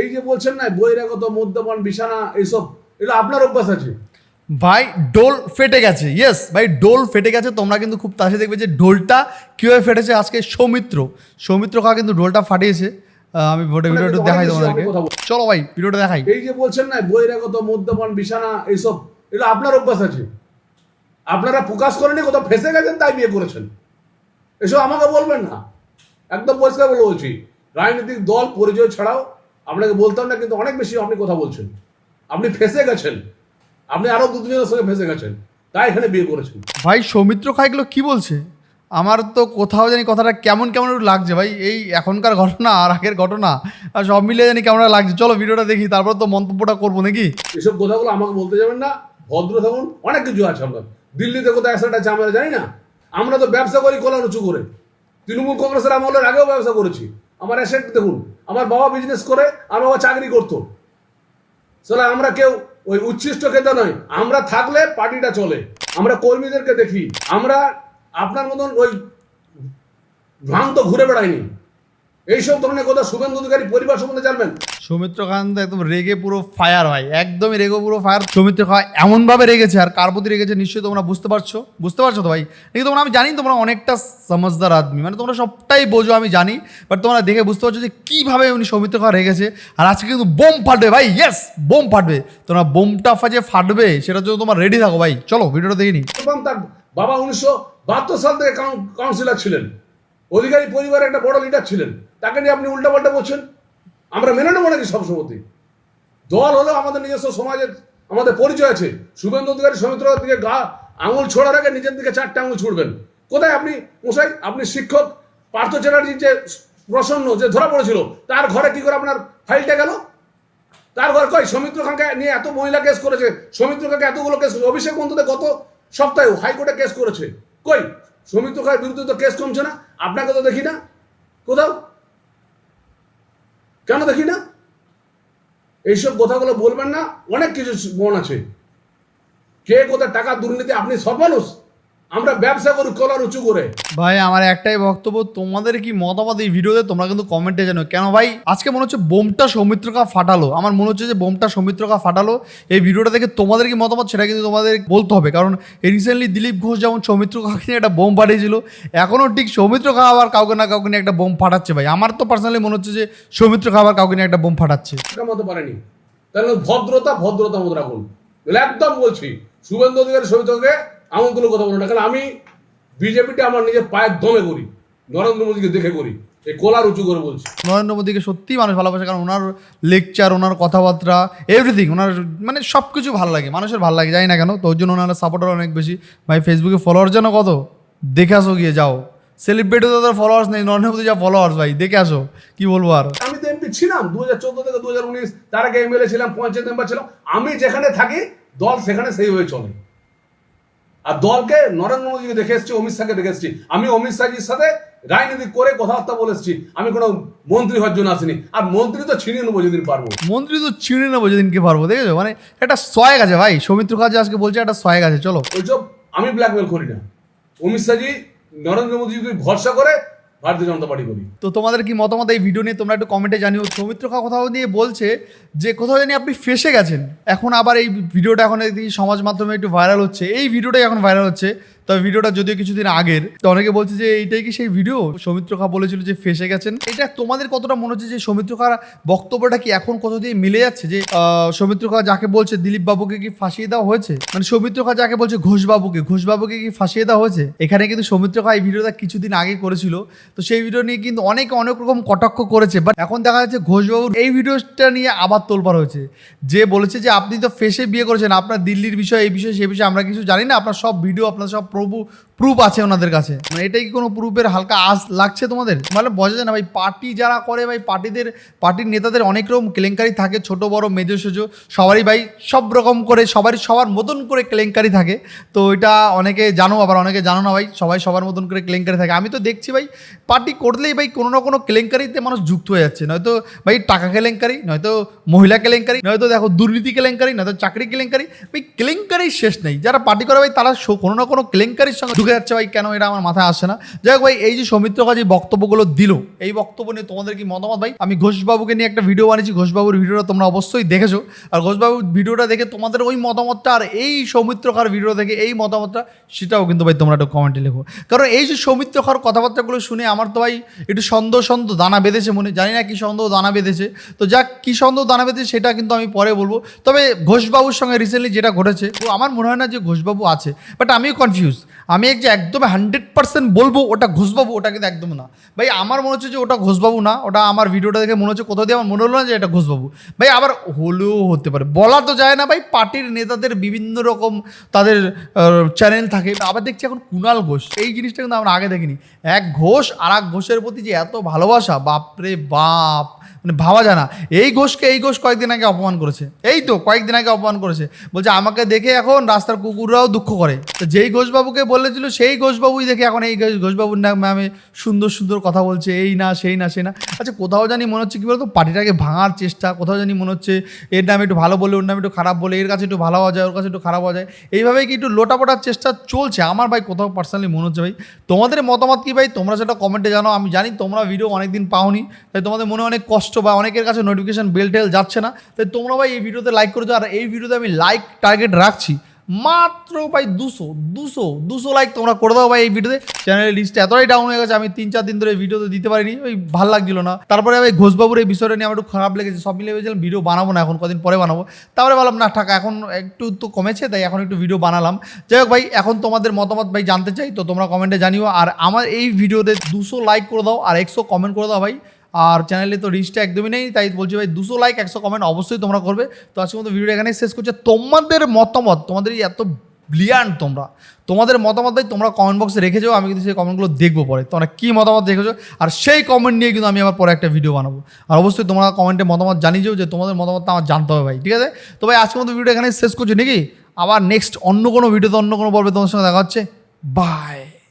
এই যে বলছেন না বহিরাগত মদ্যপান বিছানা এইসব এগুলো আপনার অভ্যাস আছে? ভাই ডোল ফেটে গেছে ইয়েস ভাই ডোল ফেটে গেছে তোমরা কিন্তু খুব তাড়াতাড়ি দেখবে যে ডোলটা কীভাবে ফেটেছে আজকে সৌমিত্র। সৌমিত্র খা কিন্তু ডোলটা ফাটিয়েছে। আমি ভোটে ভিডিওটা দেখাই তোমাদেরকে। চলো ভাই ভিডিওটা দেখাই। এই যে বলছেন না বহিরাগত মদ্যপান বিছানা এইসব এগুলো আপনার অভ্যাস আছে? আপনারা প্রকাশ করেনি কোথাও ফেসে গেছেন তাই বিয়ে করেছেন? এসব আমাকে বলবেন না। একদম পরিষ্কার বলে বলছি। রাজনৈতিক দল পরিচয় ছাড়াও আপনাকে বলতাম না কিন্তু অনেক বেশি আপনি কথা বলছেন। আপনি ফেসে গেছেন। আপনি আরও দু দুজনের সঙ্গে ফেসে গেছেন। তাই এখানে বিয়ে করেছেন। ভাই সৌমিত্র খা এগুলো কী বলছে? আমার তো কোথাও জানি কথাটা কেমন কেমন লাগছে ভাই। এই এখনকার ঘটনা আর আগের ঘটনা আর সব মিলিয়ে জানি কেমন লাগছে। চলো ভিডিওটা দেখি তারপর তো মন্তব্যটা করব নাকি? এসব কথাগুলো আমাকে বলতে যাবেন না। ভদ্র থাকুন অনেক কিছু আছে আপনার দিল্লিতে কোথায় অ্যাসেট আছে আমরা জানি না। আমরা তো ব্যবসা করি কলা উঁচু করে। তৃণমূল কংগ্রেসের আমলের আগেও ব্যবসা করেছি। আমার অ্যাসেট দেখুন। আমার বাবা বিজনেস করে, আমার বাবা চাকরি করতো। চলে আমরা কেউ ওই উচ্ছিষ্ট খেতে নয়, আমরা থাকলে পার্টিটা চলে। আমরা কর্মীদেরকে দেখি, আমরা আপনার মতন ওই ভ্রান্ত ঘুরে বেড়াইনি। এইসব ধরনের কথা শুভেন্দু অধিকারী পরিবার সম্বন্ধে জানবেন। সৌমিত্র খান তো একদম রেগে পুরো ফায়ার ভাই একদমই রেগে পুরো ফায়ার সৌমিত্র খান এমনভাবে রেগেছে আর কার প্রতি রেগেছে নিশ্চয়ই তোমরা বুঝতে পারছ বুঝতে পারছ তো ভাই? কিন্তু তোমরা আমি জানি তোমরা অনেকটা সমজদার আদমি মানে তোমরা সবটাই বোঝো আমি জানি বাট তোমরা দেখে বুঝতে পারছ যে কীভাবে উনি সৌমিত্র খান রেগেছে। আর আজকে কিন্তু বোম ফাটবে ভাই ইয়েস বোম ফাটবে। তোমরা বোমটা ফাজে ফাটবে সেটার জন্য তোমার রেডি থাকো ভাই। চলো ভিডিওটা দেখে নি তার বাবা উনিশশো বাহাত্তর সাল থেকে কাউন- কাউন্সিলর ছিলেন। অধিকারী পরিবারের একটা বড় লিডার ছিলেন, তাকে নিয়ে আপনি উল্টাপাল্টা বলছেন। আমরা মেনে নেব নাকি সবসময় দল হলো আমাদের নিজস্ব সমাজের আমাদের পরিচয় আছে। শুভেন্দু অধিকারী সৌমিত্র দিকে গা, আঙুল ছোড়ার আগে নিজের দিকে চারটে আঙুল ছুড়বেন। কোথায় আপনি মশাই? আপনি শিক্ষক, পার্থ চ্যাটার্জির যে প্রসন্ন যে ধরা পড়েছিল, তার ঘরে কি করে আপনার ফাইলটা গেল? তার ঘর কই? সৌমিত্র খানকে নিয়ে এত মহিলা কেস করেছে, সৌমিত্র খানকে এতগুলো কেস করেছে, অভিষেক বন্ধুদের গত সপ্তাহে হাইকোর্টে কেস করেছে। কই? সৌমিত্র খানের বিরুদ্ধে তো কেস কমছে না। আপনাকে তো দেখি না। কোথাও? কেন দেখি না? এইসব কথাগুলো বলবেন না, অনেক কিছু মন আছে। কে কোথায় টাকা দুর্নীতি, আপনি সব মানুষ। আমরা ব্যবসা করি কলার উঁচু করে। ভাই আমার একটাই বক্তব্য তোমাদের কি মতামত এই ভিডিওতে তোমরা কিন্তু কমেন্টে জানো কেন ভাই আজকে মনে হচ্ছে বোমটা সৌমিত্রকা ফাটালো। আমার মনে হচ্ছে যে বোমটা সৌমিত্রকা ফাটালো। এই ভিডিওটা দেখে তোমাদের কি মতামত সেটা কিন্তু তোমাদের বলতে হবে। কারণ রিসেন্টলি দিলীপ ঘোষ যেমন সৌমিত্রকাকে নিয়ে একটা বোম ফাটিয়েছিল এখনও ঠিক সৌমিত্রকা আবার কাউকে না কাউকে নিয়ে একটা বোম ফাটাচ্ছে ভাই। আমার তো পার্সোনালি মনে হচ্ছে যে সৌমিত্রকা আবার কাউকে নিয়ে একটা বোম ফাটাচ্ছে। মতো পারেনি। তাহলে ভদ্রতা ভদ্রতা মতো রাখুন। একদম বলছি শুভেন্দু অধিকারী সবিতকে এমন কোনো কথা বলো না। কারণ আমি বিজেপিটা আমার নিজের পায়ের দমে করি নরেন্দ্র মোদীকে দেখে করি। এই কোলার উঁচু করে বলছি। নরেন্দ্র মোদীকে সত্যিই মানুষ ভালোবাসে কারণ ওনার লেকচার ওনার কথাবার্তা এভরিথিং ওনার মানে সব কিছু ভালো লাগে মানুষের ভালো লাগে জানি না কেন। তোর জন্য ওনার সাপোর্টার অনেক বেশি। ভাই ফেসবুকে ফলোয়ার যেন কত? দেখে আসো গিয়ে যাও। সেলিব্রিটি তো তাদের ফলোয়ার্স নেই নরেন্দ্র মোদী যা ফলোয়ার্স ভাই দেখে আসো কি বলব আর? আমি তো এমপি ছিলাম দু হাজার চোদ্দ থেকে দু হাজার উনিশ তার আগে এমএলএ ছিলাম পঞ্চায়েত মেম্বার ছিলাম। আমি যেখানে থাকি দল সেখানে সেইভাবে চলে। আর দলকে নরেন্দ্র মোদীকে দেখে এসেছি অমিত শাহকে দেখে এসেছি। আমি অমিত শাহজির সাথে রাজনীতি করে কথাবার্তা বলেছি আমি কোনো মন্ত্রী হওয়ার জন্য আসিনি। আর মন্ত্রী তো ছিনিয়ে নেব যেদিন পারব। মন্ত্রী তো ছিনিয়ে নেব যেদিনকে পারব দেখেছ? মানে একটা সয়েক আছে ভাই। সৌমিত্র কাজে আজকে বলছে একটা সয়েক আছে চলো। ওইসব আমি ব্ল্যাকমেল করি না। অমিত শাহজি নরেন্দ্র মোদী যদি ভরসা করে ভারতীয় জনতা পার্টি করি। তো তোমাদের কি মতামত এই ভিডিও নিয়ে? তোমরা একটু কমেন্টে জানিও। সৌমিত্র খা কোথাও দিয়ে বলছে যে, কোথাও জানি আপনি ফেসে গেছেন। এখন আবার এই ভিডিওটা এখন সমাজ মাধ্যমে একটু ভাইরাল হচ্ছে। এই ভিডিওটাই এখন ভাইরাল হচ্ছে। তবে ভিডিওটা যদিও কিছুদিন আগের, তো অনেকে বলছে যে এইটাই কি সেই ভিডিও? সৌমিত্র খা বলেছিল যে ফেসে গেছেন। এটা তোমাদের কতটা মনে হচ্ছে যে সৌমিত্র খার বক্তব্যটা কি এখন কত দিয়ে মিলে যাচ্ছে? যে সৌমিত্র খা যাকে বলছে দিলীপ বাবুকে কি ফাঁসিয়ে দেওয়া হয়েছে? মানে সৌমিত্র খা যাকে বলছে ঘোষ বাবুকে ঘোষ বাবুকে কি ফাঁসিয়ে দেওয়া হয়েছে? এখানে কিন্তু সৌমিত্র খা এই ভিডিওটা কিছুদিন আগে করেছিল। তো সেই ভিডিও নিয়ে কিন্তু অনেকে অনেক রকম কটাক্ষ করেছে বাট এখন দেখা যাচ্ছে ঘোষবাবুর এই ভিডিওটা নিয়ে আবার তোলপাড় হয়েছে। যে বলেছে যে, আপনি তো ফেসে বিয়ে করেছেন, আপনার দিল্লির বিষয়, এই বিষয় সেই বিষয়ে আমরা কিছু জানি না, আপনার সব ভিডিও, আপনার সব спробу প্রুফ আছে ওনাদের কাছে। মানে এটাই কি কোনো প্রুফের হালকা আস লাগছে তোমাদের? মানে বোঝা যায় না ভাই পার্টি যারা করে ভাই পার্টিদের পার্টির নেতাদের অনেক রকম কেলেঙ্কারি থাকে, ছোট, বড়, মেজো, সেজো, সবারই ভাই সব রকম করে, সবারই, সবার মতন করে কেলেঙ্কারি থাকে। তো এটা অনেকে জানো, আবার অনেকে জানো না ভাই, সবাই সবার মতন করে কেলেঙ্কারি থাকে। আমি তো দেখছি ভাই পার্টি করলেই ভাই কোনো না কোনো কেলেঙ্কারিতে মানুষ যুক্ত হয়ে যাচ্ছে। নয়তো ভাই টাকা কেলেঙ্কারি, নয়তো মহিলা কেলেঙ্কারি, নয়তো দেখো দুর্নীতি কেলেঙ্কারি, নয়তো চাকরি কেলেঙ্কারি, ভাই কেলেঙ্কারি শেষ নেই। যারা পার্টি করে ভাই, তারা কোনো না কোনো কেলেঙ্কারির সঙ্গে ঢুকে যাচ্ছে ভাই কেন এটা আমার মাথায় আসছে না। যাই হোক ভাই, এই যে সৌমিত্র কাজী বক্তব্যগুলো দিল, এই বক্তব্য নিয়ে তোমাদের কি মতামত ভাই? আমি ঘোষবাবুকে নিয়ে একটা ভিডিও বানিয়েছি, ঘোষবাবুর ভিডিওটা তোমরা অবশ্যই দেখেছ। আর ঘোষবাবুর ভিডিওটা দেখে তোমাদের ওই মতামতটা আর এই সৌমিত্র খার ভিডিও দেখে এই মতামতটা, সেটাও কিন্তু ভাই তোমরা একটু কমেন্টে লেখো। কারণ এই যে সৌমিত্র খার কথাবার্তাগুলো শুনে আমার তো ভাই একটু সন্দেহ সন্দেহ দানা বেঁধেছে মনে জানি না কি সন্দেহ দানা বেঁধেছে। তো যাক, কি সন্দেহ দানা বেঁধেছে সেটা কিন্তু আমি পরে বলব। তবে ঘোষবাবুর সঙ্গে রিসেন্টলি যেটা ঘটেছে, তো আমার মনে হয় না যে ঘোষবাবু আছে বাট আমিও কনফিউজ আমি এক যে একদম হান্ড্রেড পার্সেন্ট বলব, ওটা ঘোষবাবু, ওটা কিন্তু একদম না। ভাই, আমার মনে হচ্ছে যে ওটা ঘোষবাবু না, ওটা আমার ভিডিওটা দেখে মনে হচ্ছে কোথাও দিয়ে আমার মনে হলো না যে এটা ঘোষবাবু। ভাই, আবার হলেও হতে পারে। বলা তো যায় না ভাই, পার্টির নেতাদের বিভিন্ন রকম তাদের চ্যানেল থাকে। আবার দেখছি এখন কুণাল ঘোষ, এই জিনিসটা কিন্তু আমরা আগে দেখিনি। এক ঘোষ আর এক ঘোষের প্রতি যে এত ভালোবাসা, বাপরে বাপ মানে ভাবা যায় না। এই ঘোষকে এই ঘোষ কয়েকদিন আগে অপমান করেছে। এই তো কয়েকদিন আগে অপমান করেছে। বলছে, আমাকে দেখে এখন রাস্তার কুকুররাও দুঃখ করে। তো যেই ঘোষবাবুকে বলেছিল, সেই ঘোষবাবুই দেখে এখন এই ঘোষ- ঘোষবাবুর নামে সুন্দর সুন্দর কথা বলছে, এই না, সেই না সেই না। আচ্ছা কোথাও জানি মনে হচ্ছে কী বলতো, পার্টিটাকে ভাঙার চেষ্টা, কোথাও জানি মনে হচ্ছে এর নামে একটু ভালো বলে, ওর নামে একটু খারাপ বলে, এর কাছে একটু ভালো হওয়া যায়, ওর কাছে একটু খারাপ হওয়া যায়। এইভাবেই কি একটু লোটাপোটার চেষ্টা চলছে? আমার ভাই কোথাও পার্সোনালি মনে হচ্ছে ভাই, তোমাদের মতামত কি ভাই? তোমরা সেটা কমেন্টে জানো আমি জানি তোমরা ভিডিও অনেকদিন পাওনি, তাই তোমাদের মনে অনেক কষ্ট বা অনেকের কাছে নোটিফিকেশন বেল টেল যাচ্ছে না। তাই তোমরা ভাই এই ভিডিওতে লাইক করেছ, আর এই ভিডিওতে আমি লাইক টার্গেট রাখছি। মাত্র ভাই দুশো দুশো দুশো লাইক তোমরা করে দাও ভাই এই ভিডিওতে চ্যানেলের লিস্ট এতটাই ডাউন হয়ে গেছে, আমি তিন চার দিন ধরে ভিডিওতে দিতে পারিনি, ওই ভালো লাগছিল না। তারপরে ভাই ঘোষবাবুর এই বিষয়টা নিয়ে আমার একটু খারাপ লেগেছে, সব মিলে ভেবেছিলাম ভিডিও বানাবো না, এখন কদিন পরে বানাবো। তারপরে বললাম না টাকা এখন একটু তো কমেছে, তাই এখন একটু ভিডিও বানালাম। যাই হোক ভাই, এখন তোমাদের মতামত ভাই জানতে চাই, তো তোমরা কমেন্টে জানিও। আর আমার এই ভিডিওতে দুশো লাইক করে দাও, আর একশো কমেন্ট করে দাও ভাই। আর চ্যানেলে তো রিচটা একদমই নেই, তাই বলছি ভাই, দুশো লাইক একশো কমেন্ট অবশ্যই তোমরা করবে। তো আজকে মতো ভিডিও এখানে শেষ করছে। তোমাদের মতামত, তোমাদের এত ব্লিয়ান্ট তোমরা, তোমাদের মতামত ভাই তোমরা কমেন্ট বক্সে রেখে যাও, আমি কিন্তু সেই কমেন্টগুলো দেখব পরে। তোমরা কী মতামত রেখেছো আর সেই কমেন্ট নিয়ে কিন্তু আমি আবার পরে একটা ভিডিও বানাবো। আর অবশ্যই তোমরা কমেন্টে মতামত জানিয়ে যাও যে তোমাদের মতামতটা আমার জানতে হবে ভাই, ঠিক আছে? তো ভাই আজকের মতো ভিডিও এখানে শেষ করছি, নাকি? আবার নেক্সট অন্য কোনো ভিডিওতে অন্য কোনো পর্বে তোমার সঙ্গে দেখা হচ্ছে। বাই